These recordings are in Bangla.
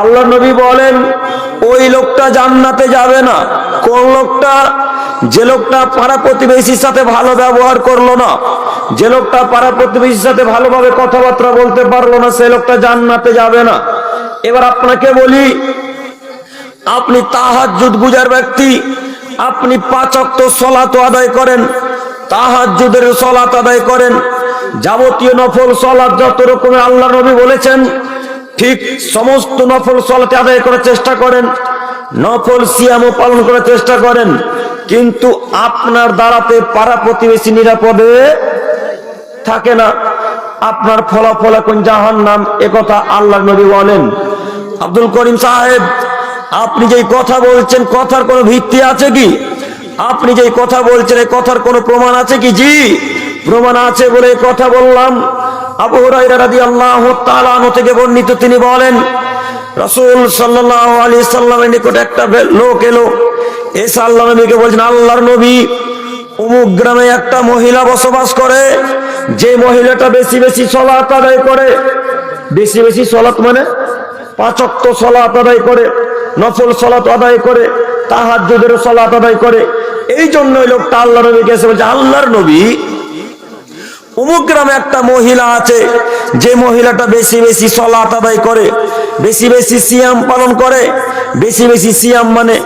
আল্লাহ নবী বলেন, ওই লোকটা জান্নাতে যাবে না। কোন লোকটা? যে লোকটা পাড়া প্রতিবেশীর সাথে ভালো ব্যবহার করল না, যে লোকটা পাড়া প্রতিবেশীর সাথে ভালোভাবে কথাবার্তা বলতে পারল না, সে লোকটা জান্নাতে যাবে না। এবার আপনাকে বলি, আপনি তাহাজ্জুদ গুজার ব্যক্তি, আপনি পাঁচক্ত সলাত আদায় করেন, তাহাজ্জুদের সলাত আদায় করেন। যাবতীয় নফল সলাত যত রকমের আল্লাহ নবী বলেছেন ঠিক সমস্ত নফল সলাতে আদায় করার চেষ্টা করেন, নফল সিয়ামও পালন করার চেষ্টা করেন, কিন্তু আপনার দ্বারাতে পাড়া প্রতিবেশী নিরাপদে থাকে না। আপনার ফলাফল এখন জাহান নাম একথা আল্লাহ নবী বলেন। আব্দুল করিম সাহেব, আপনি যেই কথা বলছেন, কথার কোনো ভিত্তি আছে কি? আপনি যেই কথা বলছেন, এই কথার কোনো প্রমাণ আছে কি? জি, প্রমাণ আছে বলে কথা বললাম। আবু হুরাইরা রাদিয়াল্লাহু তাআলা আনহু থেকে বর্ণিত, তিনি বলেন, রাসূল সাল্লাল্লাহু আলাইহি সাল্লামের নিকট একটা লোক এলো। এসে আল্লাহ বলছেন, আল্লাহর নবী অমুক গ্রামে একটা মহিলা বসবাস করে, যে মহিলাটা বেশি বেশি সলাত আদায় করে। বেশি বেশি সলাত মানে পাঁচক্ত সলাত আদায় করে, নফল সলাত আদায় করে, তাহাজ্জুদের সলাত আদায় করে। এই জন্য ওই লোকটা আল্লাহ নবীকে এসে বলছে, আল্লাহর নবী অমুক গ্রামে একটা মহিলা আছে, যে মহিলাটা বেশি বেশি সলাত আদায় করে, বেশি বেশি সিয়াম পালন করে, বেশি বেশি সিয়াম মানে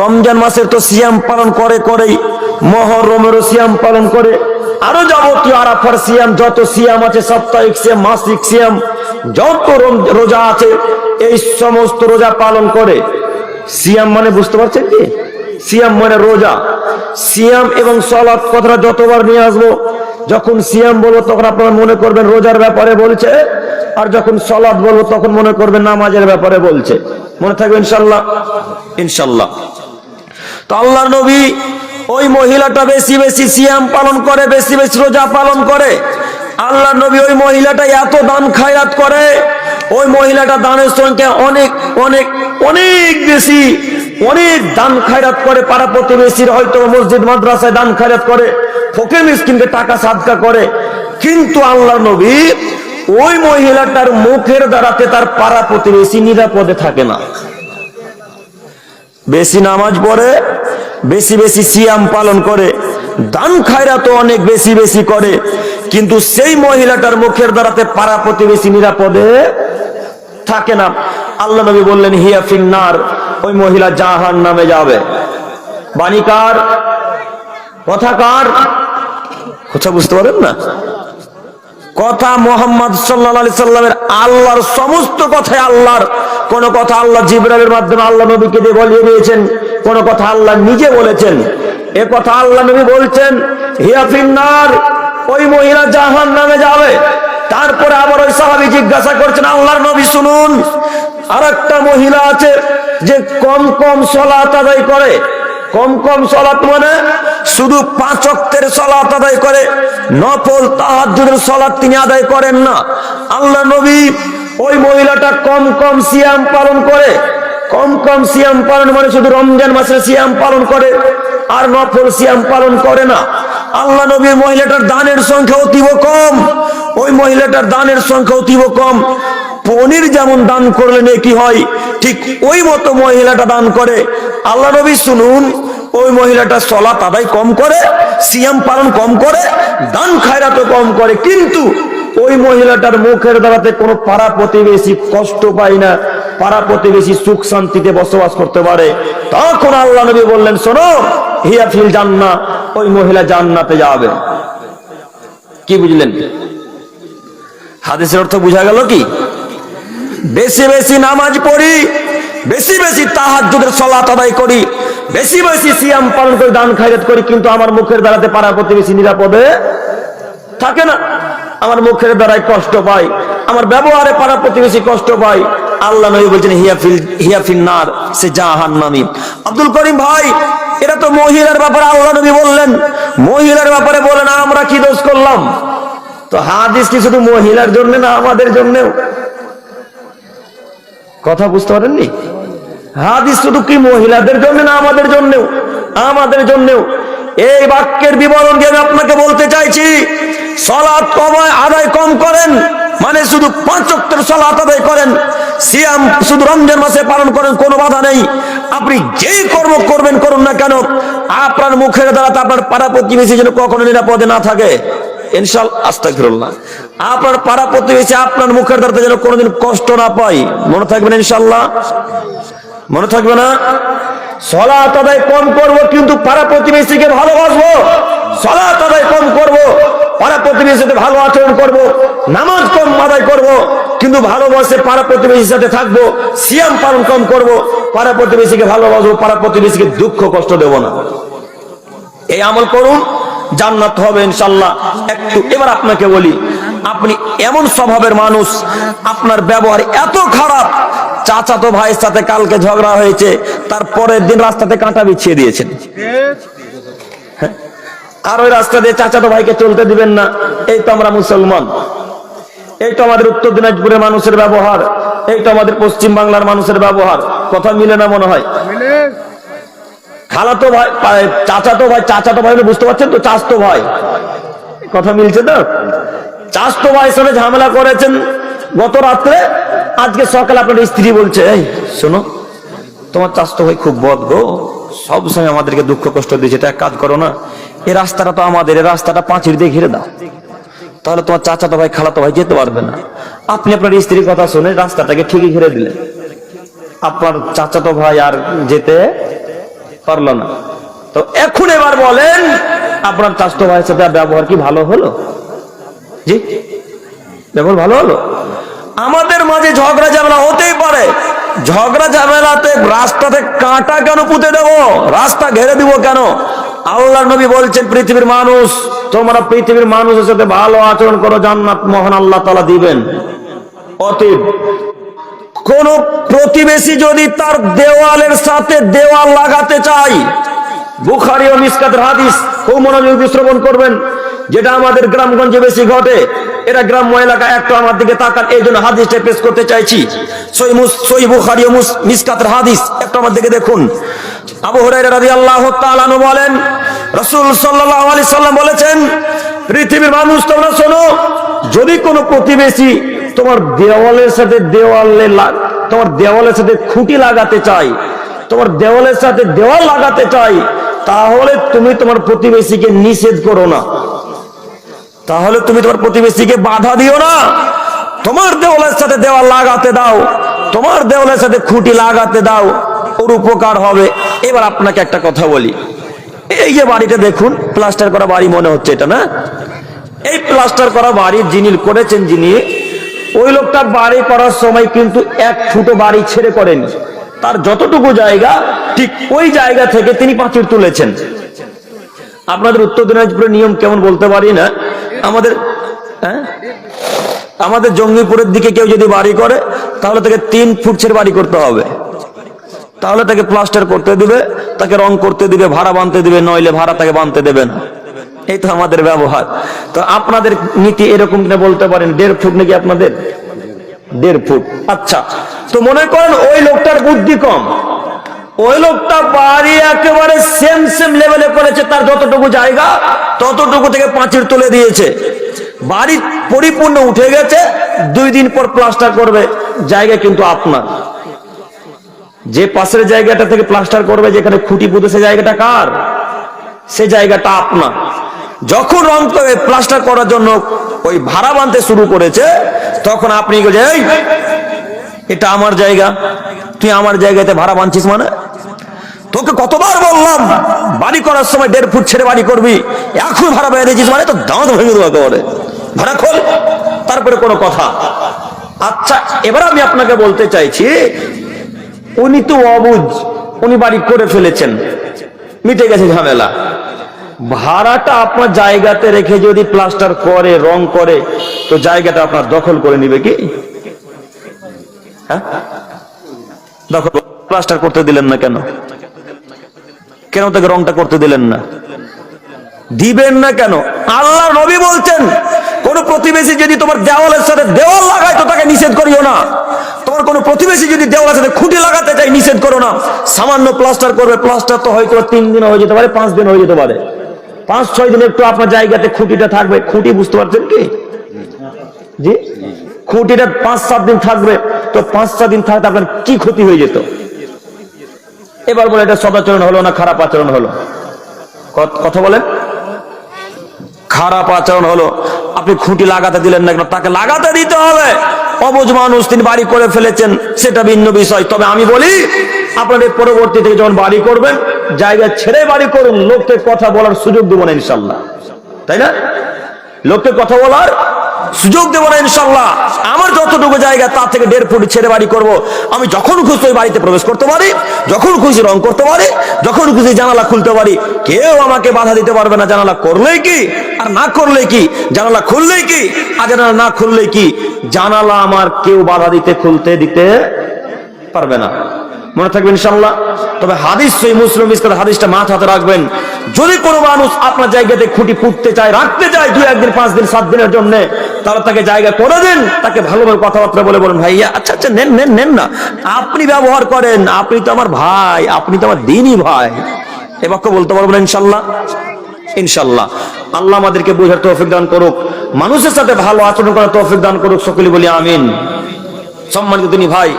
রমজান মাসের তো সিয়াম পালন করে করেই, মহরমেরও সিয়াম পালন করে। আরও যাবতীয় আরাফার সিয়াম, যত সিয়াম আছে, সাপ্তাহিক সিয়াম, মাসিক সিয়াম, যত রোজা আছে, এই সমস্ত রোজা পালন করে। সিয়াম মানে বুঝতে পারছেন কি? সিয়াম মানে রোজা। সিয়াম এবং সলাৎ কথাটা যতবার নিয়ে আসব যখন সিয়াম বলব, তখন আপনারা মনে করবেন রোজার ব্যাপারে বলছে, আর যখন সলাদ বলব, তখন মনে করবেন নামাজের ব্যাপারে বলছে। মনে থাকবে ইনশাল্লাহ ইনশাল্লাহ তো আল্লাহ নবী ওই মহিলাটা বেশি বেশি সিয়াম পালন করে, বেশি বেশি রোজা পালন করে। আল্লাহ নবী ওই মহিলাটা এত দান খায়াত করে ওই মহিলাটা দানের সংখ্যা অনেক অনেক অনেক বেশি, অনেক দান খায়রাত করে, পাড়া প্রতিবেশীর হয়তো মসজিদ, মাদ্রাসায় দান খায়রাত করে, ফকির মিসকিনকে টাকা সাদকা করে। কিন্তু আল্লাহ নবী ওই মহিলাটার মুখের দ্বারাতে তার পাড়া প্রতিবেশী নিরাপদে থাকে না। বেশি নামাজ পড়ে, বেশি বেশি সিয়াম পালন করে, দান খায়রা তো অনেক বেশি বেশি করে, কিন্তু সেই মহিলাটার মুখের দ্বারাতে পাড়া প্রতিবেশী নিরাপদে থাকে না। আল্লাহ নবী বললেন, হিয়া ফিন্নার ওই মহিলা জাহান নামে যাবে। বাণীকার কথাকার কথা বুঝতে পারেন না? কথা মোহাম্মদ সাল্লা সাল্লামের আল্লাহর সমস্ত কথাই আল্লাহর। কোন কথা আল্লাহ জিব্রাইলের মাধ্যমে আল্লাহ নবীকে দিয়ে বলিয়ে দিয়েছেন। কোন কথা আল্লাহ নিজে বলেছেন। এ কথা আল্লাহ নবী বলছেন হিয়াফিন্নার ওই মহিলা জাহান নামে যাবে। তারপরে আবার ওই সাহাবি জিজ্ঞাসা করছেন, আল্লাহর নবী শুনুন। আর একটা মহিলা আছে যে কম কম সলাত আদায় করে। কম কম সলাত মানে শুধু পাঁচ অক্টের সলাত আদায় করে, নফল তাহাজ্জুদের সলাত তিনি আদায় করেন না। আল্লাহ নবী ওই মহিলাটা কম কম সিয়াম পালন করে। কম কম সিয়াম পালন মানে শুধু রমজান মাসের সিয়াম পালন করে। আর নফল সিয়াম পালন করে না। আল্লাহ নবী মহিলাটার দানের সংখ্যা অতীব কম। ওই মহিলাটার দানের সংখ্যা অতীব কম। পনির যেমন দান করলে কি হয়, ঠিক ওই মতো মহিলাটা দান করে। আল্লাহ নবী শুনুন, ওই মহিলাটা সলাত আদায় কম করে, সিয়াম পালন কম করে, দান খায়রা তো কম করে, কিন্তু ওই মহিলাটার মুখের দ্বারাতে কোনো পাড়া প্রতিবেশী কষ্ট পায় না, পাড়া প্রতিবেশী সুখ শান্তিতে বসবাস করতে পারে। তখন আল্লাহ নবী বললেন, শোনো হিয়া ফিল জান্না ওই মহিলা জান্নাতে যাবে। কি বুঝলেন? হাদিসের অর্থ বোঝা গেল কি? বেশি বেশি নামাজ পড়ি, বেশি বেশি তাহাজ্জুদের সলাত আদায় করি, বেশি বেশি সিয়াম পালন করে দান খায়রাত করি, কিন্তু আমার মুখের দ্বারাতে পাড়া প্রতিবেশী নিরাপদে থাকে না। আমার মুখের দ্বারাই কষ্ট পাই, আমার ব্যবহারে পাড়া প্রতিবেশী কষ্ট পাই আল্লাহ নবী বলছেন হিয়াফিল হিয়াফিল নার সে জাহান নামি আব্দুল করিম ভাই, এটা তো মহিলার ব্যাপারে আল্লাহ নবী বললেন। মহিলার ব্যাপারে বলেন আমরা কি দোষ করলাম? তো হাদিস কি শুধু মহিলার জন্য না আমাদের জন্যও? কথা বুঝতে পারেননি? হাদিস শুধু কি মহিলাদের জন্য না আমাদের জন্যও? আমাদের জন্যও? এই বাক্যের বিবরণ দিয়ে আমি আপনাকে বলতে চাইছি? সলাৎ কমায়, আদায় কম করেন। মানে শুধু পাঁচ অক্টের সালাত আদায় করেন, সিয়াম শুধু রমজান মাসে পালন করেন, কোনো বাধা নেই। আপনি যেই কর্ম করবেন করুন না কেন, আপনার মুখের দ্বারা তো আপনার পাড়া প্রতিবেশী যেন কখনো নিরাপদে না থাকে। ইনশাল আস্তাগফিরুল্লাহ। আপনার পাড়া প্রতিবেশী আপনার মুখের দ্বারা যেন কোনোদিন কষ্ট না পাই মনে থাকবেন ইনশাল্লাহ? মনে থাকবে না? সলাত আদায় কম করব, কিন্তু পাড়া প্রতিবেশীকে ভালোবাসবো। সলাত আদায় কম করব। পাড়া প্রতিবেশীর সাথে ভালো আচরণ করব, নামাজ কম আদায় করব, কিন্তু ভালোবাসে পাড়া প্রতিবেশীর সাথে থাকব, সিয়াম পালন কম করব, পাড়া প্রতিবেশীকে ভালোবাসবো, পাড়া প্রতিবেশীকে দুঃখ কষ্ট দেব না এই আমল করুন, জান্নাত হবে ইনশাল্লাহ একটু এবার আপনাকে বলি, আপনি এমন স্বভাবের মানুষ, আপনার ব্যবহার এত খারাপ, চাচাতো ভাইয়ের সাথে কালকে ঝগড়া হয়েছে, তারপরের দিন রাস্তাতে কাঁটা বিছিয়ে দিয়েছেন? আর ওই রাস্তা দিয়ে চাচাতো ভাইকে চলতে দিবেন না। এই তো আমরা মুসলমান। এই তো আমাদের উত্তর দিনাজপুরের মানুষের ব্যবহার। এই তো আমাদের পশ্চিম বাংলার মানুষের ব্যবহার। কথা মিলে না মনে হয়? খালাতো ভাই চাচাতো ভাই চাচাতো ভাই বুঝতে পারছেন তো? চাচতো ভাই। কথা মিলছে তো? চাচতো ভাই সঙ্গে ঝামেলা করেছেন গত রাত্রে। আজকে সকালে আপনার স্ত্রী বলছে এই শোনো তোমার চাচতো ভাই খুব বদ গো। সব সময় আমাদেরকে দুঃখ কষ্ট দিয়েছে। এটা এক কাজ করো না। এই রাস্তাটা তো আমাদের, এই রাস্তাটা পাঁচির দিয়ে ঘিরে দাও। তাহলে তোমার চাচাতো ভাই, খালাতো ভাই যেতে পারবে না। আপনি আপনার স্ত্রীর কথা শুনে রাস্তাটাকে ঠিকই ঘিরে দিলেন। আপনার চাচাতো ভাই আর যেতে পারল না। তো এখন এবার বলেন, আপনার চাষতো ভাইয়ের সাথে ব্যবহার কি ভালো হলো? জি? ব্যবহার ভালো হলো? আমাদের মাঝে ঝগড়া ঝামেলা হতেই পারে। ঝগড়া ঝামেলাতে রাস্তাতে কাঁটা কেন পুঁতে দেবো? রাস্তা ঘেরে দিব কেন? আল্লাহ নবী বলছেন, পৃথিবীর মানুষ, তোমরা পৃথিবীর মানুষের সাথে ভালো আচরণ করো, জান্নাত মহান আল্লাহ তালা দিবেন। অতীব কোন প্রতিবেশী যদি তার দেওয়ালের সাথে দেওয়াল লাগাতে চাই বুখারি ও মিসকাতের হাদিস খুব মনোযোগ শ্রবণ করবেন, যেটা আমাদের গ্রামগঞ্জে বেশি ঘটে, এটা গ্রাম্য এলাকা, একটু আমার দিকে তাকান, এই জন্য হাদিসটা পেশ করতে চাইছি। সই বুখারি মিসকাতের হাদিস, একটু আমার দিকে দেখুন। আবু রাদিয়াল্লাহু তাআলা আনহু বলেন রাসূল আলাইহি সাল্লাম বলেছেন, পৃথিবীর মানুষ, তোমরা শোনো, যদি কোনো প্রতিবেশী তোমার দেওয়ালের সাথে দেওয়ালে তোমার দেওয়ালের সাথে খুঁটি লাগাতে চাই তোমার দেওয়ালের সাথে দেওয়াল লাগাতে চাই তাহলে তুমি তোমার প্রতিবেশীকে নিষেধ করো না। তাহলে তুমি তোমার প্রতিবেশীকে বাধা দিও না। তোমার দেওয়ালের সাথে দেওয়াল লাগাতে দাও, তোমার দেওয়ালের সাথে খুঁটি লাগাতে দাও, ওর উপকার হবে। এবার আপনাকে একটা কথা বলি। এই যে বাড়িটা দেখুন প্লাস্টার করা বাড়ি মনে হচ্ছে এটা, না? এই প্লাস্টার করা বাড়ি যিনি করেছেন যিনি, ওই লোকটা বাড়ি করার সময় কিন্তু এক ফুটো বাড়ি ছেড়ে করেন। তার যতটুকু জায়গা, ঠিক ওই জায়গা থেকে তিনি পাঁচির তুলেছেন। আপনাদের উত্তর দিনাজপুরের নিয়ম কেমন বলতে পারি না? আমাদের হ্যাঁ? আমাদের জঙ্গিপুরের দিকে কেউ যদি বাড়ি করে, তাহলে তাকে তিন ফুট ছেড়ে বাড়ি করতে হবে। তাহলে তাকে প্লাস্টার করতে দিবে, তাকে রং করতে দিবে, ভাড়া বানতে দিবে, নইলে ভাড়া তাকে বানতে দেবে না। এই তো আমাদের ব্যবহার। তো আপনাদের নীতি এরকম কিনা বলতে পারেন? দেড় ফুট নাকি আপনাদের? দেড় ফুট। আচ্ছা তো মনে করেন ওই লোকটার বুদ্ধি কম। ওই লোকটা বাড়ি একেবারে সেম সেম লেভেলে করেছে, তার যতটুকু জায়গা, ততটুকু থেকে পাঁচির তুলে দিয়েছে। বাড়ি পরিপূর্ণ উঠে গেছে, দুই দিন পর প্লাস্টার করবে, জায়গা কিন্তু আপনার। যে পাশের জায়গাটা থেকে প্লাস্টার করবে, যেখানে খুঁটি পুঁতে সে জায়গাটা কার? সে জায়গাটা আপনার যখন রং করে প্লাস্টার করার জন্য ওই ভাড়া বানতে শুরু করেছে, তখন আপনি এটা আমার জায়গা। তুই আমার জায়গাতে ভাড়া বানছিস মানে? তোকে কতবার বললাম, বাড়ি করার সময় দেড় ফুট ছেড়ে বাড়ি করবি, এখন ভাড়া বেঁধে দিয়েছিস মানে তো দাঁত ভেঙে দেবো একেবারে। ভাড়া খোল, তারপরে কোনো কথা। আচ্ছা এবার আমি আপনাকে বলতে চাইছি উনি তো অবুজ। উনি বাড়ি করে ফেলেছেন। মিটে গেছে ঝামেলা। ভাড়াটা আপনার জায়গাতে রেখে যদি প্লাস্টার করে, রং করে, তো জায়গাটা আপনার দখল করে নিবে কি? হ্যাঁ? দখল প্লাস্টার করতে দিলেন না কেন? কেন তাকে রংটা করতে দিলেন না? দিবেন না কেন? আল্লাহ নবী বলছেন, কোন প্রতিবেশী যদি তোমার দেওয়ালের সাথে দেওয়াল লাগায় তো তাকে নিষেধ করিও না। তোমার কোন প্রতিবেশী যদি দেওয়ালের সাথে খুঁটি লাগাতে চাই নিষেধ করো না। সামান্য প্লাস্টার করবে, প্লাস্টার তো হয়তো তিন দিন হয়ে যেতে পারে, পাঁচ দিন হয়ে যেতে পারে। পাঁচ, ছয় দিন একটু আপনার জায়গাতে খুঁটিটা থাকবে। খুঁটি বুঝতে পারছেন কি? জি? খুঁটিটা পাঁচ, সাত দিন থাকবে। তো পাঁচ, সাত দিন থাকতে আপনার কি ক্ষতি হয়ে যেত? এবার বলে এটা সদাচরণ হলো না খারাপ আচরণ হলো? কথা বলেন। খারাপ আচরণ হলো। আপনি খুঁটি লাগাতে দিলেন না কেন? তাকে লাগাতে দিতে হবে। অবুজ মানুষ তিনি বাড়ি করে ফেলেছেন, সেটা ভিন্ন বিষয়। তবে আমি বলি, আপনাদের পরবর্তী থেকে যখন বাড়ি করবেন, জায়গা ছেড়ে বাড়ি করুন। লোককে কথা বলার সুযোগ দেবো না ইনশাল্লাহ। তাই না? লোককে কথা বলার সুযোগ দেবো না ইনশাল্লাহ আমার যতটুকু জায়গা, তার থেকে দেড় ফুট ছেড়ে বাড়ি করব। আমি যখন খুশি ওই বাড়িতে প্রবেশ করতে পারি, যখন খুশি রং করতে পারি, যখন খুশি জানালা খুলতে পারি। কেউ আমাকে বাধা দিতে পারবে না জানালা করলেই কি, আর না করলে কি, জানালা খুললেই কি, আর জানালা না খুললেই কি? জানালা আমার কেউ বাধা দিতে, খুলতে দিতে পারবে না। মনে থাকবে ইনশাল্লাহ তবে হাদিস সেই মুসলিম ইসকাত হাদিসটা মাথা হাতে রাখবেন। যদি কোনো মানুষ আপনার জায়গাতে খুঁটি পুঁততে চায়, রাখতে চায় দুই, একদিন, পাঁচ দিন, সাত দিনের জন্য, তাহলে তাকে জায়গা করে দেন, তাকে ভালোভাবে কথাবার্তা বলে বলেন, ভাইয়া আচ্ছা আচ্ছা নেন নেন নেন না। আপনি ব্যবহার করেন, আপনি তো আমার ভাই, আপনি তো আমার দিনই ভাই। এ বাক্য বলতে পারবেন ইনশাল্লাহ ইনশাল্লাহ আল্লাহ আমাদেরকে বোঝার তৌফিক দান করুক, মানুষের সাথে ভালো আচরণ করার তৌফিক দান করুক, সকলে বলি আমিন। সম্মানিত তিনি ভাই,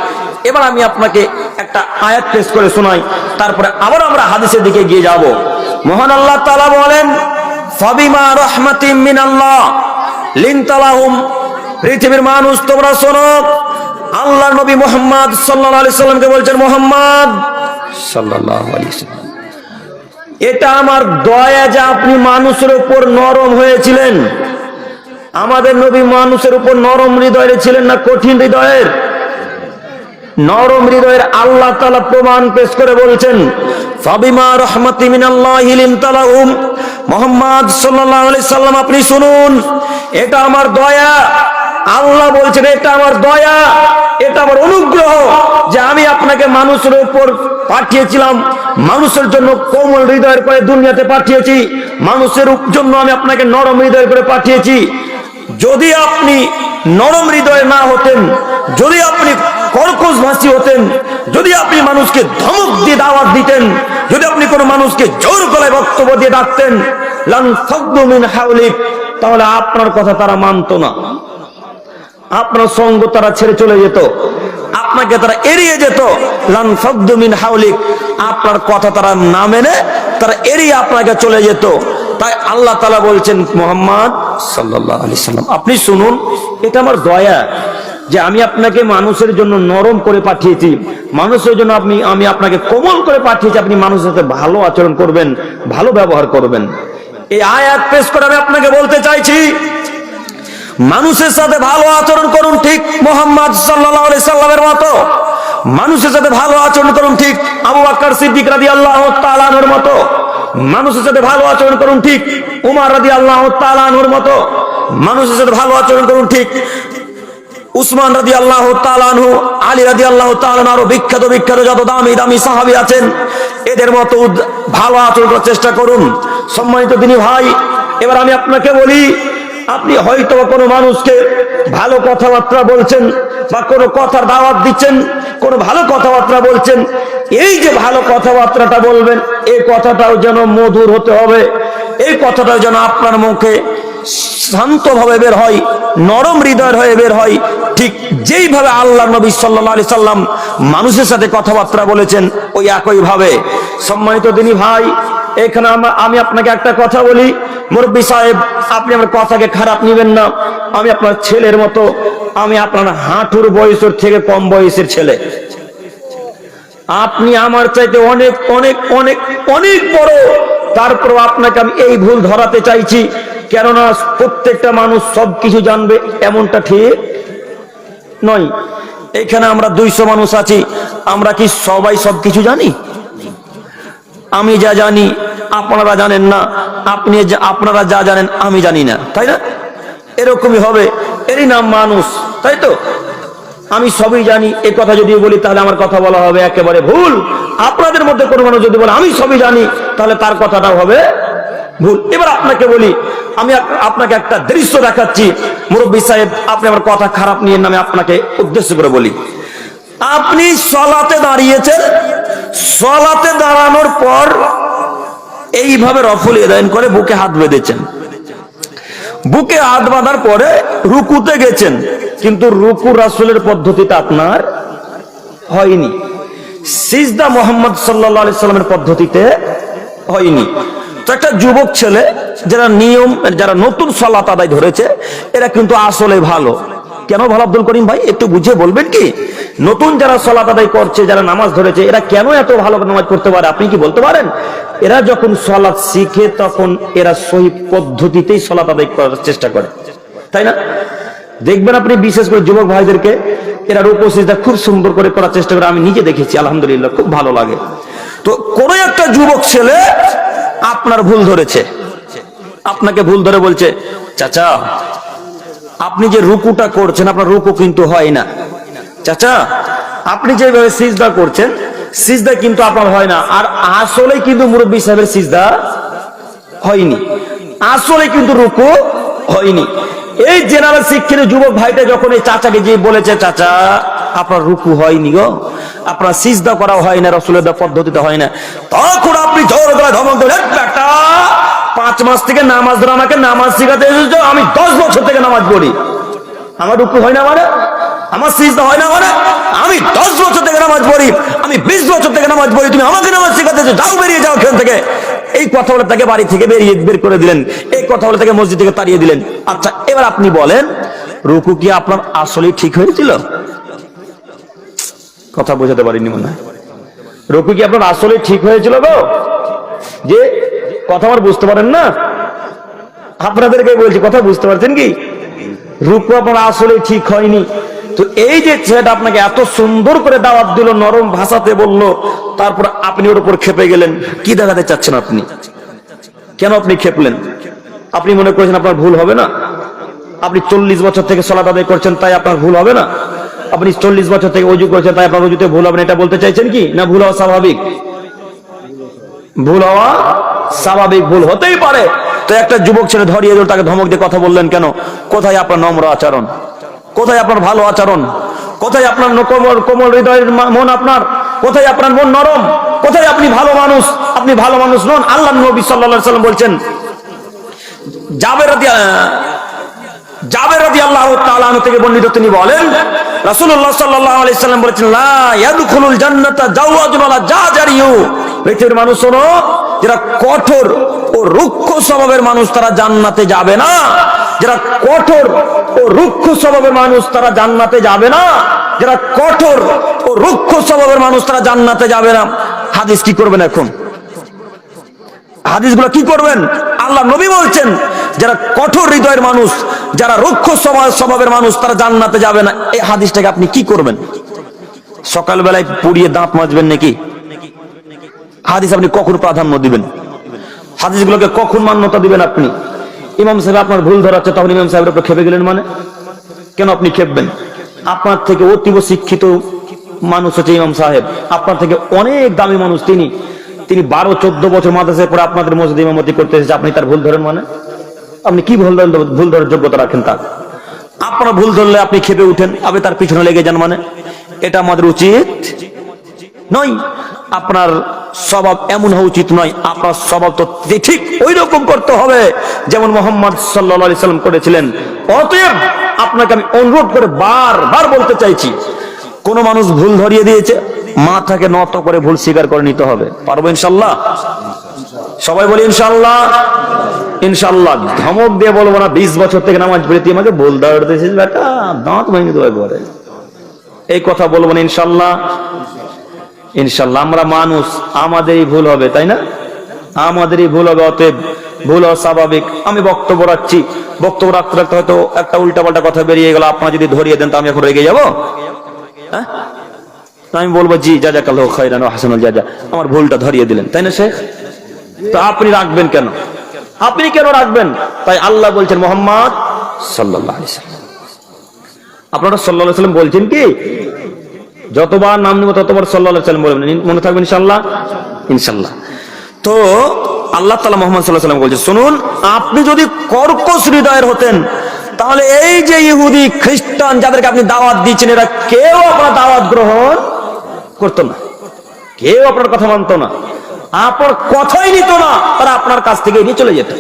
এবার আমি আপনাকে একটা আয়াত পেশ করে শোনাই, তারপরে আবার আমরা হাদিসের দিকে গিয়ে যাব। মহান আল্লাহ তাআলা বলেন, ফাবিমা রাহমাতিম মিনাল্লাহ, লিনতালাহুম। পৃথিবীর মানুষ, তোমরা শোনো আল্লাহ নবী মুহাম্মদ সাল্লাল্লাহু আলাইহি সাল্লামকে বলছেন, মুহাম্মদ সাল্লাল্লাহু আলাইহি সাল্লাম। এটা আমার দয়া যে আপনি মানুষের উপর নরম হয়েছিলেন। আমাদের নবী মানুষের উপর নরম হৃদয়ের ছিলেন না কঠিন হৃদয়ের? নরম হৃদয়ের আল্লাহ তালা প্রমাণ পেশ করে বলছেন, ফাবিমা রহমতি মিনাল্লাহি লিনতালাহুম মোহাম্মদ সাল্লাল্লাহু আলাইহি সাল্লাম, আপনি শুনুন, এটা আমার দয়া। আল্লাহ বলছেন, এটা আমার দয়া, এটা আমার অনুগ্রহ যে আমি আপনাকে মানুষের উপর পাঠিয়েছিলাম, মানুষের জন্য কোমল হৃদয়ের করে দুনিয়াতে পাঠিয়েছি, মানুষের জন্য আমি আপনাকে নরম হৃদয় করে পাঠিয়েছি। যদি আপনি নরম হৃদয় না হতেন, যদি আপনি কর্কশ ভাষী হতেন। যদি আপনি মানুষকে ধমক দিয়ে দাওয়াত দিতেন, যদি আপনি কোনো মানুষকে জোর গলায় বক্তব্য দিয়ে ডাকতেন তাহলে আপনার কথা তারা মানতো না। আপনার সঙ্গ তারা ছেড়ে চলে যেত। আপনাকে তারা এড়িয়ে যেত। লান মিন হাওলিক আপনার কথা তারা না মেনে তারা এড়িয়ে আপনাকে চলে যেত। তাই আল্লাহ তালা বলছেন, মোহাম্মদ সাল্লাহ আলি সাল্লাম আপনি শুনুন, এটা আমার দয়া। যে আমি আপনাকে মানুষের জন্য নরম করে পাঠিয়েছি। মানুষের জন্য আপনি, আমি আপনাকে কোমল করে পাঠিয়েছি। আপনি মানুষের সাথে ভালো আচরণ করবেন, ভালো ব্যবহার করবেন। এই আয়াত পেশ করে আমি আপনাকে বলতে চাইছি, মানুষের সাথে ভালো আচরণ করুন ঠিক মোহাম্মদ সাল্লাহ সাল্লামের মতো। মানুষের সাথে ভালো আচরণ করুন ঠিক আবু বাক্কর সিদ্দিক রাদি আল্লাহ তালানোর মতো। মানুষের সাথে ভালো আচরণ করুন ঠিক উমার রাদি আল্লাহ তালানোর মতো। মানুষের সাথে ভালো আচরণ করুন ঠিক উসমান রাদি আল্লাহ তালানহু আলী রাদি আল্লাহ তালান আরও বিখ্যাত বিখ্যাত যত দামি দামি সাহাবি আছেন, এদের মতো ভালো আচরণ করার চেষ্টা করুন। সম্মানিত তিনি ভাই, এবার আমি আপনাকে বলি, আপনি হয়তো কোনো মানুষকে ভালো কথাবার্তা বলছেন বা কোনো কথার দাওয়াত দিচ্ছেন, কোনো ভালো কথাবার্তা বলছেন, এই যে ভালো কথাবার্তাটা বলবেন এই কথাটাও যেন মধুর হতে হবে, এই কথাটাও যেন আপনার মুখে শান্তভাবে বের হয়, নরম হৃদয়ের হয়ে বের হয় ঠিক যেইভাবে আল্লাহ নবী সাল্লাহ সাল্লাম মানুষের সাথে কথাবার্তা বলেছেন, ওই একই ভাবে সম্মানিত দিনী ভাই, এখানে আমি আপনাকে একটা কথা বলি। মুরব্বী সাহেব, আপনি আমার কথাকে খারাপ নেবেন না। আমি আপনার ছেলের মতো, আমি আপনার হাঁটুর বয়সের থেকে কম বয়সের ছেলে। আপনি আমার চাইতে অনেক অনেক অনেক অনেক বড়। তারপর আপনাকে আমি এই ভুল ধরাতে চাইছি। কেননা প্রত্যেকটা মানুষ সবকিছু জানবে, এমনটা ঠিক? নয়। এখানে আমরা দুইশো মানুষ আছি। আমরা কি সবাই সবকিছু জানি? আমি যা জানি, আপনারা জানেন না। আপনি আপনারা যা জানেন, আমি জানি না। তাই না? এরকমই হবে। এরই নাম মানুষ। তাই তো? আমি সবই জানি। এই কথা যদি বলি, তাহলে আমার কথা বলা হবে একেবারে ভুল। আপনাদের মধ্যে কোনো মানুষ যদি বলে, আমি সবই জানি তাহলে তার কথাটাও হবে ভুল। এবার আপনাকে বলি, আমি আপনাকে একটা দৃশ্য দেখাচ্ছি। মুরব্বী সাহেব, আপনি আমার কথা খারাপ নিয়ে নামে আপনাকে উদ্দেশ্য করে বলি। আপনি সলাতে দাঁড়িয়েছেন। সলাতে দাঁড়ানোর পর এইভাবে রফুল এদায়ন করে বুকে হাত বেঁধেছেন। বুকে হাত বাঁধার পরে রুকুতে গেছেন। কিন্তু রুকু রাসুলের পদ্ধতিটা আপনার হয়নি। সিজদা মোহাম্মদ সাল্লাহ আলি সাল্লামের পদ্ধতিতে হয়নি। তো একটা যুবক ছেলে, যারা নিয়ম, যারা নতুন সলাত আদায় ধরেছে, এরা কিন্তু আসলে ভালো। কেন ভালো, আব্দুল করিম ভাই? একটু বুঝিয়ে বলবেন কি? নতুন যারা সলাত আদায় করছে, যারা নামাজ ধরেছে, এরা কেন এত ভালো নামাজ পড়তে পারে? আপনি কি বলতে পারেন? এরা যখন সলাৎ শিখে, তখন এরা সহি পদ্ধতিতেই সলাত আদায় করার চেষ্টা করে। তাই না? দেখবেন আপনি, বিশেষ করে যুবক ভাইদেরকে, এরা রূপসিজা খুব সুন্দর করে করার চেষ্টা করে। আমি নিজে দেখেছি, আলহামদুলিল্লাহ, খুব ভালো লাগে। তো কোন একটা যুবক ছেলে আপনার ভুল ধরেছে। আপনাকে ভুল ধরে বলছে, চাচা, আপনি যে রুকুটা করছেন, আপনার রুকু কিন্তু হয় না। চাচা, আপনি যেভাবে সিজদা করছেন, সিজদা কিন্তু আপনার হয় না। আর আসলে কিন্তু মুরব্বী সাহেবের সিজদা হয়নি। আসলে কিন্তু রুকু হয়নি। এই জেনারেল শিক্ষিত যুবক ভাইটা যখন এই চাচাকে যে বলেছে, চাচা আপনার রুকু হয়নি গো। আপনার সিজদা করা হয় না, রসুলের দেওয়া পদ্ধতিতে হয় না। তখন আপনি জোর করে ধমক দিলেন বেটা, পাঁচ মাস থেকে নামাজ ধরে আমাকে নামাজ শিখাতে এসেছ, আমি দশ বছর থেকে নামাজ পড়ি। আমার রুকু হয় না মানে? আমার সিজদা হয় না মানে? আমি দশ বছর থেকে নামাজ পড়ি, আমি বিশ বছর থেকে নামাজ পড়ি, তুমি আমাকে নামাজ শিখাতে এসেছ? যাও বেরিয়ে যাও এখান থেকে। এই কথা বলে তাকে বাড়ি থেকে বেরিয়ে বের করে দিলেন, এই কথা বলে তাকে মসজিদ থেকে তাড়িয়ে দিলেন। আচ্ছা এবার আপনি বলেন, রুকু কি আপনার আসলেই ঠিক হয়েছিল? কথা বোঝাতে পারিনি মনে হয়। রুকু কি আপনার আসলে ঠিক হয়েছিল গো? যে কথা আমার বুঝতে পারেন না? আপনাদেরকে বলছি, কথা বুঝতে পারছেন কি? রুকু আপনার আসলে ঠিক হয়নি। তো এই যে ছেলেটা আপনাকে এত সুন্দর করে দাওয়াত দিল, নরম ভাষাতে বলল, তারপর আপনি ওর উপর খেপে গেলেন। কি দেখাতে চাচ্ছেন আপনি? কেন আপনি খেপলেন? আপনি মনে করেছেন আপনার ভুল হবে না? আপনি চল্লিশ বছর থেকে সলাত আদায় করছেন, তাই আপনার ভুল হবে না? আপনি চল্লিশ বছর থেকে অজু করছেন, তাই আপনার অজুতে ভুল হবে না। এটা বলতে চাইছেন কি? না ভুল হওয়া স্বাভাবিক? ভুল হওয়া স্বাভাবিক, ভুল হতেই পারে। তো একটা যুবক ছেলে ধরিয়ে দিল, তাকে ধমক দিয়ে কথা বললেন কেন? কোথায় আপনার নম্র আচরণ? কোথায় আপনার ভালো আচরণ? কোথায় আপনার কোমল কোমল হৃদয়ের মন আপনার? কোথায় আপনার মন নরম? কোথায় আপনি ভালো মানুষ? আপনি ভালো মানুষ নন। আল্লাহ নবী সাল্লাম বলছেন, জাবের জাবের রাদি আল্লাহ তাআলা থেকে তিনি বলেন বলেছেন পৃথিবীর মানুষ শোনো, যারা কঠোর ও রুক্ষ স্বভাবের মানুষ তারা জান্নাতে যাবে না। যারা কঠোর ও রুক্ষ স্বভাবের মানুষ তারা জান্নাতে যাবে না। যারা কঠোর ও রুক্ষ স্বভাবের মানুষ তারা জান্নাতে যাবে না। হাদিস কি করবেন এখন? হাদিসগুলো কি করবেন? আল্লাহ নবী বলছেন যারা কঠোর হৃদয়ের মানুষ, যারা রক্ষ স্বভাব- স্বভাবের মানুষ, তারা জান্নাতে যাবে না। এই হাদিসটাকে আপনি কি করবেন? সকালবেলায় পুড়িয়ে দাঁত মাজবেন নাকি? হাদিস আপনি কখন প্রাধান্য দিবেন? হাদিসগুলোকে কখন মান্যতা দিবেন আপনি? ইমাম সাহেব আপনার ভুল ধরাচ্ছে, তখন ইমাম সাহেবের উপর খেপে গেলেন মানে? কেন আপনি খেপবেন? আপনার থেকে অতীব শিক্ষিত মানুষ হচ্ছে ইমাম সাহেব। আপনার থেকে অনেক দামি মানুষ তিনি। তিনি বারো, চোদ্দ বছর মাদ্রাসায় পরে আপনাদের মসজিদ ইমামতি করতে এসেছে, আপনি তার ভুল ধরেন মানে? আপনি কি ভুল ভুল ধরার যোগ্যতা রাখেন তার আপনার ভুল ধরলে আপনি খেপে উঠেন, আপনি তার পিছনে লেগে যান মানে। এটা আমাদের উচিত নয়। আপনার স্বভাব এমন হওয়া উচিত নয়, আপনার স্বভাব তো ঠিক ওই রকম করতে হবে। যেমন মোহাম্মদ সাল্লা সাল্লাম করেছিলেন। অতএব আপনাকে আমি অনুরোধ করে বারবার বলতে চাইছি, কোন মানুষ ভুল ধরিয়ে দিয়েছে, মাথাকে নত করে ভুল স্বীকার করে নিতে হবে। পারব ইনশাল্লাহ সবাই বলি ইনশাল্লাহ ইনশাল্লাহ ধমক দিয়ে বলব না, বিশ বছর থেকে নামাজ পড়ে, তুই আমাকে ভুল দাঁড় দিয়েছিস, বেটা, দাঁত ভেঙে দেবো একবারে। এই কথা বলব না ইনশাল্লাহ ইনশাল্লাহ আমরা মানুষ, আমাদেরই ভুল হবে, তাই না? আমাদেরই ভুল হবে, অতএব ভুল স্বাভাবিক। আমি বক্তব্য রাখছি। বক্তব্য রাখতে রাখতে হয়তো একটা উল্টা পাল্টা কথা বেরিয়ে গেল, আপনারা যদি ধরিয়ে দেন, তো আমি এখন রেগে যাব? হ্যাঁ? আমি বলব, জি, যা যা, কালো খাইরান হাসানুল যা যা। আমার ভুলটা ধরিয়ে দিলেন, তাই না, শেখ? তো আপনি রাখবেন কেন? আপনি কেন রাখবেন? তাই আল্লাহ বলছেন, মোহাম্মদ সাল্লাহ সাল্লাম। আপনারা সাল্লাহ সাল্লাম বলছেন কি? যতবার নাম নিব ততবার সাল্লাহ সাল্লাম বলবেন। মনে থাকবেন ইনশাল্লাহ ইনশাল্লাহ তো আল্লাহ তালা মোহাম্মদ সাল্লাহ সাল্লাম বলছে শুনুন, আপনি যদি কর্কশ হৃদয়ের হতেন, তাহলে এই যে ইহুদি, খ্রিস্টান যাদেরকে আপনি দাওয়াত দিচ্ছেন এরা কেউ আপনার দাওয়াত গ্রহণ করতো না। কেউ আপনার কথা মানতো না। আপনার কথাই নিত না, তারা আপনার কাছ থেকে এড়িয়ে চলে যেত।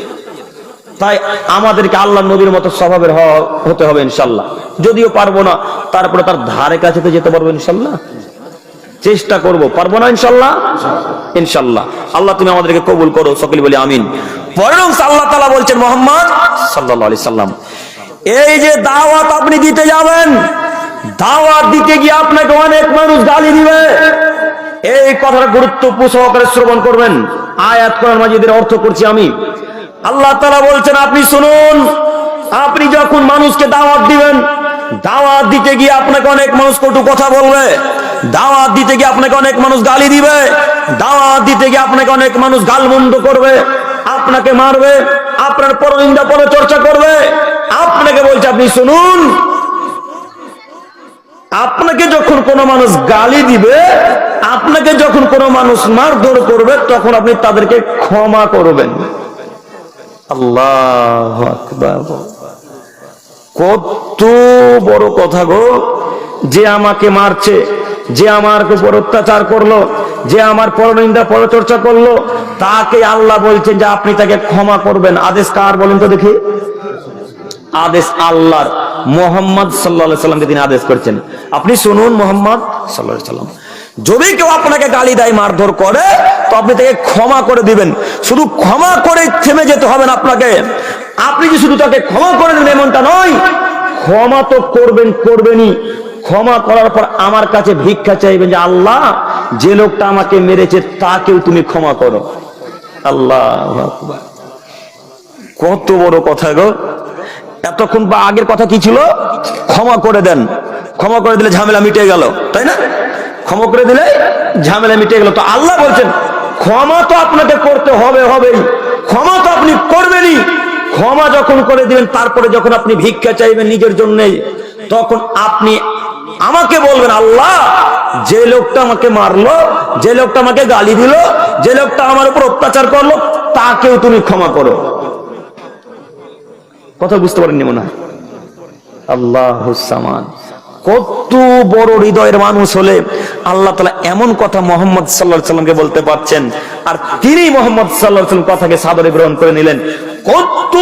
তাই আমাদেরকে আল্লাহ নবীর মতো স্বভাবের হতে হবে ইনশাল্লাহ। যদিও পারব না, তারপরে তার ধারে কাছে তো যেতে পারব ইনশাল্লাহ। চেষ্টা করব, পারব না ইনশাল্লাহ? ইনশাল্লাহ। আল্লাহ তুমি আমাদেরকে কবুল করো, সকলে বলি আমিন। বরং আল্লাহ তালা বলছেন মোহাম্মদ সাল্লাহ আলি সাল্লাম। এই যে দাওয়াত আপনি দিতে যাবেন, দাওয়াত দিতে গিয়ে আপনাকে অনেক মানুষ গালি দিবে। এই কথাটা গুরুত্বপূর্ণ সহকারে শ্রবণ করবেন। আয়াত কোরআন মাজিদের অর্থ করছি আমি। আল্লাহ তালা বলছেন, আপনি শুনুন। আপনি যখন মানুষকে দাওয়াত দিবেন, দাওয়াত দিতে গিয়ে আপনাকে অনেক মানুষ কটু কথা বলবে। দাওয়াত দিতে গিয়ে আপনাকে অনেক মানুষ গালি দিবে। দাওয়াত দিতে গিয়ে আপনাকে অনেক মানুষ গালমন্দ করবে, আপনাকে মারবে, আপনার পরনিন্দা পরচর্চা করবে। আপনাকে বলছে, আপনি শুনুন। আপনাকে যখন কোনো মানুষ গালি দিবে, আপনাকে যখন কোনো মানুষ মারধর করবে, তখন আপনি তাদেরকে ক্ষমা করবেন। আল্লাহ কত বড় কথা গো। যে আমাকে মারছে, যে আমার উপর অত্যাচার করল, যে আমার পরনিন্দা পরচর্চা করল, তাকে আল্লাহ বলছেন যে আপনি তাকে ক্ষমা করবেন। আদেশ কার বলেন তো দেখি? আদেশ আল্লাহর। মোহাম্মদ সাল্লাহ সাল্লামকে তিনি আদেশ করেছেন। আপনি শুনুন মোহাম্মদ সাল্লাহ সাল্লাম। যদি কেউ আপনাকে গালি দেয়, মারধর করে, তো আপনি তাকে ক্ষমা করে দিবেন। শুধু ক্ষমা করে থেমে যেতে হবে না আপনাকে। আপনি যে শুধু তাকে ক্ষমা করে দিবেন, এমনটা নয়। ক্ষমা তো করবেন, করবেনই। ক্ষমা করার পর আমার কাছে ভিক্ষা চাইবেন যে, আল্লাহ, যে লোকটা আমাকে মেরেছে, তাকেও তুমি ক্ষমা করো। আল্লাহ কত বড় কথা গো। এতক্ষণ বা আগের কথা কি ছিল? ক্ষমা করে দেন। ক্ষমা করে দিলে ঝামেলা মিটে গেল, তাই না? ক্ষমা করে দিলে ঝামেলা মিটে গেল। তো আল্লাহ বলছেন, ক্ষমা তো আপনাকে করতে হবে, হবেই। ক্ষমা তো আপনি করবেনই। ক্ষমা যখন করে দিবেন, তারপরে যখন আপনি ভিক্ষা চাইবেন নিজের জন্য তখন আপনি আমাকে বলবেন, আল্লাহ, যে লোকটা আমাকে মারলো, যে লোকটা আমাকে গালি দিল, যে লোকটা আমার উপর অত্যাচার করল, তাকেও তুমি ক্ষমা করো। কথা বুঝতে পারেননি মনে হয়। আল্লাহ হুসামান কত বড় হৃদয়ের মানুষ হলে আল্লাহ তালা এমন কথা মোহাম্মদ সাল্লাহ সাল্লামকে বলতে পারছেন, আর তিনি মোহাম্মদ সাল্লাহ সাল্লাম কথাকে সাদরে গ্রহণ করে নিলেন। কত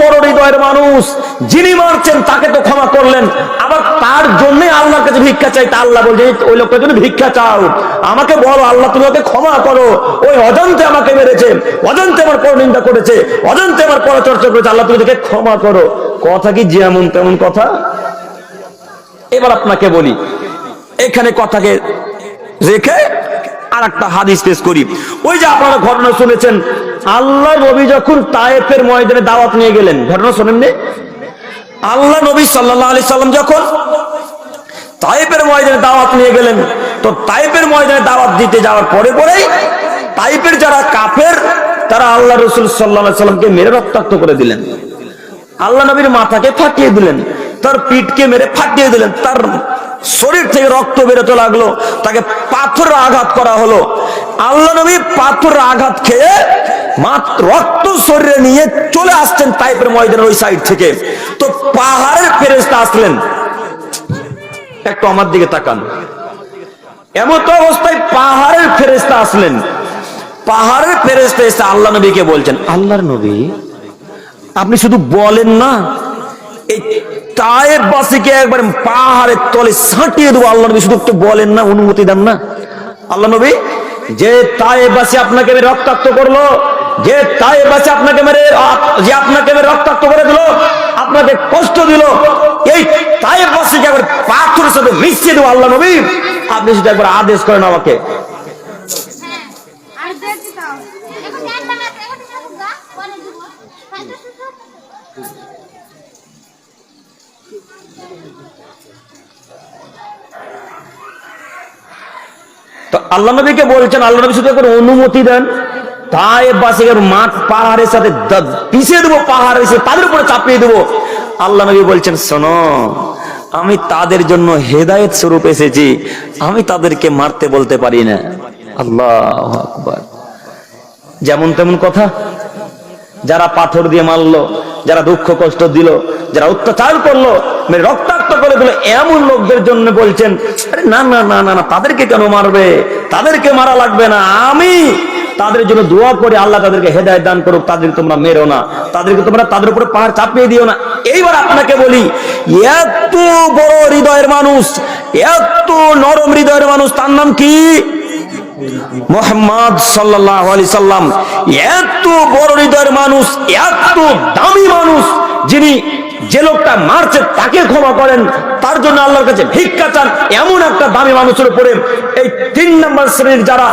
বড় হৃদয়ের মানুষ, যিনি মারছেন তাকে তো ক্ষমা করলেন, আবার ভিক্ষা চাই তা আল্লাহ বলছে ওই লোকটার জন্য ভিক্ষা চাও। আমাকে বলো, আল্লাহ তুমি ওকে ক্ষমা করো। ওই অজান্তে আমাকে মেরেছে, অজান্তে আমার পরনিন্দা করেছে, অজান্তে আমার পরচর্চা করেছে। আল্লাহ তুমি তাকে ক্ষমা করো। কথা কি যেমন তেমন কথা? এবার আপনাকে বলি, এখানে কথাকে রেখে আর একটা হাদিস পেশ করি। ওই যে আপনারা ঘটনা শুনেছেন আল্লাহ নবী যখন তায়েফের ময়দানে দাওয়াত নিয়ে গেলেন, ঘটনা শোনেননি? আল্লাহ নবী সাল্লাহ আলি সাল্লাম যখন তাইপের ময়দানে দাওয়াত নিয়ে গেলেন। তো তাইপের ময়দানে দাওয়াত দিতে যাওয়ার পরে পরেই তাইপের যারা কাফের, তারা আল্লাহ রসুল সাল্লাহ সাল্লামকে মেরে রক্তাক্ত করে দিলেন। আল্লাহ নবীর মাথাকে ফাটিয়ে দিলেন, তার পিঠকে মেরে ফাটিয়ে দিলেন, তার শরীর থেকে রক্ত বেরোতে লাগল, তাকে পাথরের আঘাত করা হলো। আল্লাহ নবী পাথরের আঘাত খেয়ে মাত্র রক্ত শরীরে নিয়ে চলে আসছেন তাইপের ময়দানের ওই সাইড থেকে। তো পাহাড়ের ফেরেস্তা আসলেন। একটু আমার দিকে তাকান। এমন তো অবস্থায় পাহাড়ের ফেরেস্তা আসলেন। পাহাড়ের ফেরেস্তা এসে আল্লাহ নবীকে বলছেন, আল্লাহর নবী, আপনি শুধু বলেন না, এই তায়েব বাসীকে একবার পাহাড়ের তলে ছাঁটিয়ে দেবো। আল্লাহ নবী শুধু একটু বলেন না, অনুমতি দেন না। আল্লাহ নবী, যে তায়েব বাসী আপনাকে রক্তাক্ত করল যে তাই বাসী আপনাকে মেরে যে আপনাকে মেরে রক্তাক্ত করে দিল আপনাকে কষ্ট দিল এই তায়েব বাসীকে একবার পাথরের সাথে মিশিয়ে দেবো আল্লাহ নবী। আপনি শুধু একবার আদেশ করেন আমাকে। খাইতে শুধু তো আল্লাহ নবীকে বলছেন আল্লাহ নবী শুধু একবার অনুমতি দেন। তাই মাঠ পাহাড়ের সাথে পিছিয়ে দেবো পাহাড় এসে তাদের উপরে চাপিয়ে দেবো। আল্লাহ নবী বলছেন, শোনো, আমি তাদের জন্য হেদায়েত স্বরূপ এসেছি। আমি তাদেরকে মারতে বলতে পারি না। আল্লাহ আকবার। যেমন তেমন কথা, যারা পাথর দিয়ে মারলো, যারা দুঃখ কষ্ট দিল, যারা অত্যাচার করল মানে রক্তাক্ত করে দিল, এমন লোকদের জন্য বলছেন, আরে না না না না, তাদেরকে কেন মারবে? তাদেরকে মারা লাগবে না। আমি তাদের জন্য দোয়া করে আল্লাহ তাদেরকে হেদায়ত দান করুক তাদেরকে তোমরা মেরো না। তাদেরকে তোমরা তাদের উপরে পাহাড় চাপিয়ে দিও না। এইবার আপনাকে বলি, এত বড় হৃদয়ের মানুষ, এত নরম হৃদয়ের মানুষ, তার নাম কি? তাকে ক্ষমা করেন, তার জন্য আল্লাহর কাছে ভিক্ষা চান, এমন একটা দামি মানুষের উপরে এই তিন নম্বর শ্রেণির যারা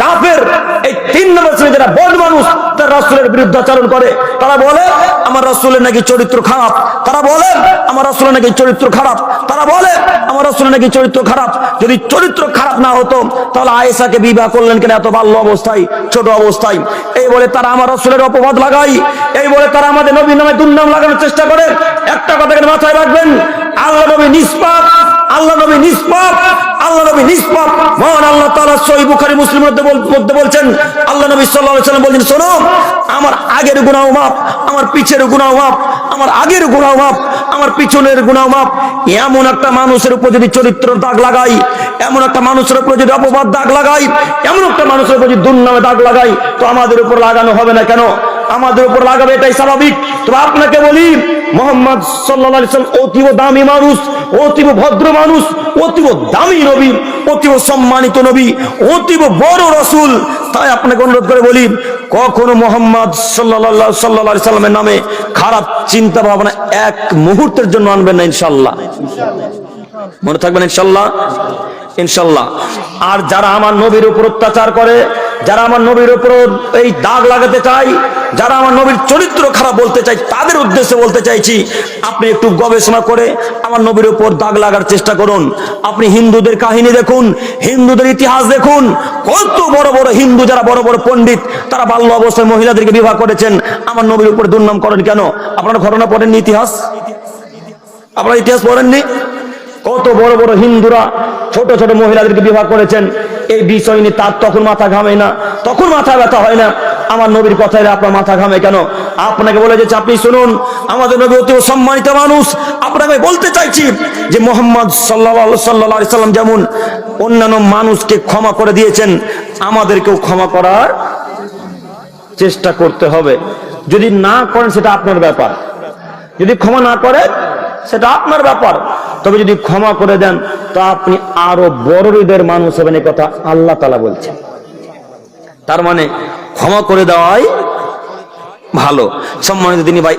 কাফের, এই তিন নম্বর শ্রেণির যারা বদ মানুষ, তার রাসুলের বিরুদ্ধাচরণ করে। তারা বলে, আমার রাসুলের নাকি চরিত্র খারাপ। তারা বলে, আমার রাসুলের নাকি চরিত্র খারাপ। তারা বলে, আমার রাসুলের নাকি চরিত্র খারাপ। যদি চরিত্র খারাপ না হতো, তাহলে আয়েশাকে বিবাহ করলেন কেন? এত বাল্য অবস্থায়, ছোট অবস্থায়। এই বলে তারা আমার রাসুলের অপবাদ লাগাই এই বলে তারা আমাদের নবীর নামে দুর্নাম লাগানোর চেষ্টা করে। একটা কথা মাথায় রাখবেন, আল্লাহ নবী নিষ্পাপ, আল্লাহ নবী নিষ্পাপ। আল্লাহ নবী নিষ্পাপ। মহান আল্লাহ তাআলা সহিহ বুখারী মুসলিম মধ্যে বলছেন, আল্লাহ নবী সাল্লাম বলেন শোনো, আমার আগের গুনাহ মাপ আমার পিছের গুনাহ মাপ আমার আগের গুনাহ মাপ আমার পিছনের গুনাহ মাপ এমন একটা মানুষের উপর যদি চরিত্র দাগ লাগাই, এমন একটা মানুষের উপর যদি অপবাদ দাগ লাগাই, এমন একটা মানুষের উপর যদি দুর্নামে দাগ লাগাই, তো আমাদের উপর লাগানো হবে না কেন? আমাদের উপর লাগাবে, এটাই স্বাভাবিক। তো আপনাকে বলি, মোহাম্মদ সাল্লাম অতীব দামি মানুষ, অতীব ভদ্র মানুষ, অতীব দামি নবী, অতীব সম্মানিত নবী, অতীব বড় রসুল। তাই আপনাকে অনুরোধ করে বলি, কখনো মোহাম্মদ সাল্লাহ সাল্লাহ সাল্লামের নামে খারাপ চিন্তা ভাবনা এক মুহূর্তের জন্য আনবেন না ইনশাল্লাহ মনে থাকবেন ইনশাল্লাহ ইনশাল্লাহ। আর যারা আমার নবীর উপর অত্যাচার করে, যারা আমার নবীর উপর এই দাগ লাগাতে চায়, যারা আমার নবীর চরিত্র খারাপ বলতে চাই তাদের উদ্দেশ্যে বলতে চাইছি, আপনি একটু গবেষণা করে আমার নবীর উপর দাগ লাগার চেষ্টা করুন। আপনি হিন্দুদের কাহিনী দেখুন, হিন্দুদের ইতিহাস দেখুন। কত বড় বড় হিন্দু, যারা বড় বড় পণ্ডিত, তারা বাল্য অবস্থায় মহিলাদেরকে বিবাহ করেছেন। আমার নবীর উপরে দুর্নাম করেন কেন? আপনারা ঘটনা পড়েননি ইতিহাস? আপনারা ইতিহাস পড়েননি? কত বড় বড় হিন্দুরা ছোট ছোট মহিলাদেরকে বিবাহ করেছেন। এই বিষয় নিয়ে তার তখন মাথা ঘামে না। তখন মাথা ব্যথা হয় না। আমার নবীর কথায় আপনার মাথা ঘামে কেন? আপনাকে বলে যে আপনি শুনুন, আমাদের নবী অতি সম্মানিত মানুষ। আপনাকে বলতে চাইছি যে মোহাম্মদ সাল্লাহ সাল্লাহ সাল্লাম যেমন অন্যান্য মানুষকে ক্ষমা করে দিয়েছেন, আমাদেরকেও ক্ষমা করার চেষ্টা করতে হবে। যদি না করেন, সেটা আপনার ব্যাপার। যদি ক্ষমা না করে সেটা আপনার ব্যাপার। তবে যদি ক্ষমা করে দেন, তা আপনি আরও বড় হৃদয়ের মানুষ হবেন এ কথা আল্লাহ তালা বলছেন। তার মানে ক্ষমা করে দেওয়াই ভালো। সম্মানিত তিনি ভাই